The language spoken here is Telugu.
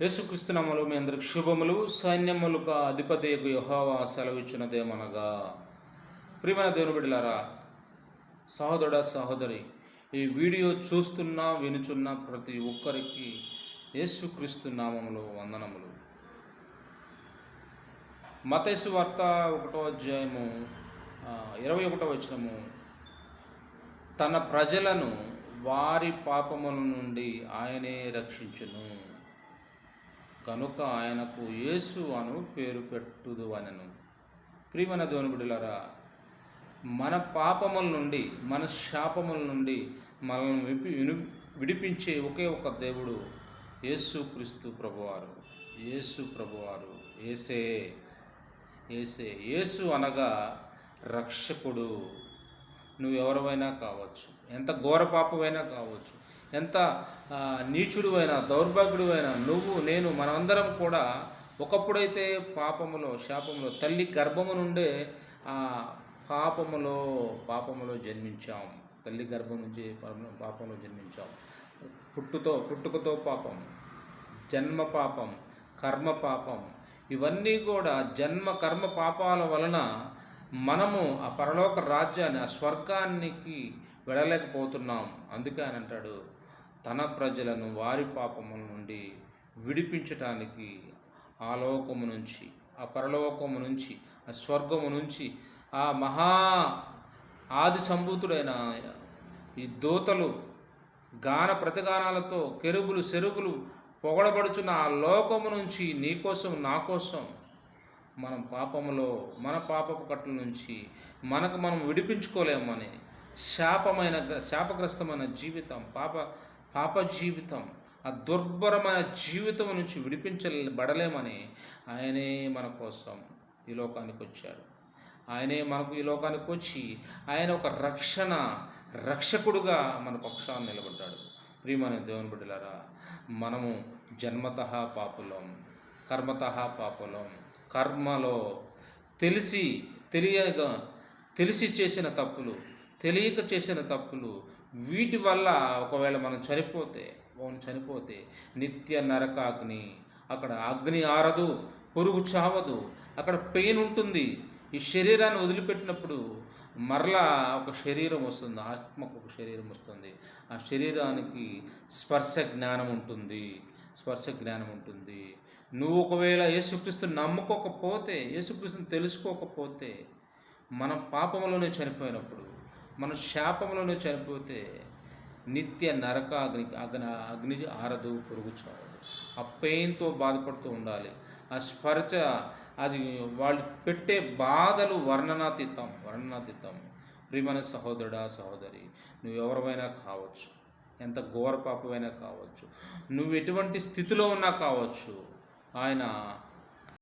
యేసుక్రీస్తునామలు మీ అందరికి శుభములు. సైన్యములుగా అధిపతియకు యహోవా సెలవిచ్చినదేమనగా. ప్రియమైన దేవుని బిడ్డలారా సహోదరుడ సహోదరి ఈ వీడియో చూస్తున్నా వినుచున్న ప్రతి ఒక్కరికి యేసుక్రీస్తు నామములు వందనములు. మతేసు వార్త ఒకటో అధ్యాయము ఇరవై ఒకటో వచనము. తన ప్రజలను వారి పాపముల నుండి ఆయనే రక్షించును. కనుక ఆయనకు యేసు అను పేరు పెట్టుదు అనను ప్రియమైన దేవుని మన పాపముల నుండి మన శాపముల నుండి మనల్ని విపి విను విడిపించే ఒకే ఒక దేవుడు యేసు క్రీస్తు ప్రభువారు. యేసు ప్రభువారు. ఏసే ఏసే యేసు అనగా రక్షకుడు. నువ్వు కావచ్చు. ఎంత ఘోర పాపమైనా కావచ్చు. ఎంత ఆ, దౌర్భాగ్యుడు అయినా నువ్వు నేను మనమందరం కూడా ఒకప్పుడైతే పాపములో శాపములో తల్లి గర్భము నుండే ఆ పాపములో పాపములో జన్మించాం. తల్లి గర్భం నుంచి పాపంలో జన్మించాం. పుట్టుతో పుట్టుకతో పాపం జన్మ పాపం కర్మ పాపం ఇవన్నీ కూడా జన్మ కర్మ పాపాల వలన మనము ఆ పరలోక రాజ్యాన్ని ఆ స్వర్గానికి వెళ్ళలేకపోతున్నాం అందుకే ఆయన అంటాడు తన ప్రజలను వారి పాపముల నుండి విడిపించటానికి ఆ లోకము నుంచి ఆ పరలోకము నుంచి ఆ స్వర్గము నుంచి ఆ మహా ఆది సంభూతుడైన ఈ దూతలు గాన ప్రతిగానాలతో కెరుబులు సెరుబులు పొగడబడుచున్న ఆ లోకము నుంచి నీకోసం నా కోసం మనం పాపములో మన పాపపు కట్టుల నుంచి మనకు మనం విడిపించుకోలేమని శాపమైన శాపగ్రస్తమైన జీవితం పాప పాప జీవితం ఆ దుర్భరమైన జీవితం నుంచి విడిపించబడలేమని ఆయనే మన కోసం ఈ లోకానికి వచ్చాడు. ఆయనే మనకు ఈ లోకానికి వచ్చి ఆయన ఒక రక్షణ రక్షకుడుగా మన పక్షాన్ని నిలబడ్డాడు. ప్రియమైన దేవుని బిడ్డలారా మనము జన్మత పాపులం కర్మత పాపులం. కర్మలో తెలిసి తెలియగా తెలిసి చేసిన తప్పులు తెలియక చేసిన తప్పులు వీటి వల్ల ఒకవేళ మనం చనిపోతే మనం చనిపోతే నిత్య నరకాగ్ని అక్కడ అగ్ని ఆరదు పొరుగు చావదు అక్కడ పెయిన్ ఉంటుంది. ఈ శరీరాన్ని వదిలిపెట్టినప్పుడు మరలా ఒక శరీరం వస్తుంది ఆత్మకు ఒక శరీరం వస్తుంది. ఆ శరీరానికి స్పర్శ జ్ఞానం ఉంటుంది స్పర్శ జ్ఞానం ఉంటుంది. నువ్వు ఒకవేళ యేసుక్రీస్తుని నమ్ముకోకపోతే యేసుక్రీస్తుని తెలుసుకోకపోతే మన పాపంలోనే చనిపోయినప్పుడు మన శాపములను చనిపోతే నిత్య నరక అగ్ని అగ్ని అగ్ని ఆరదు పురుగు చావదు ఆ పెయిన్తో బాధపడుతూ ఉండాలి. ఆ స్పర్శ అది వాళ్ళు పెట్టే బాధలు వర్ణనాతీతం వర్ణనాతీతం. ప్రియమైన సహోదరుడా సహోదరి నువ్వు ఎవరివైనా కావచ్చు ఎంత ఘోర పాపమైనా కావచ్చు నువ్వు ఎటువంటి స్థితిలో ఉన్నా కావచ్చు ఆయన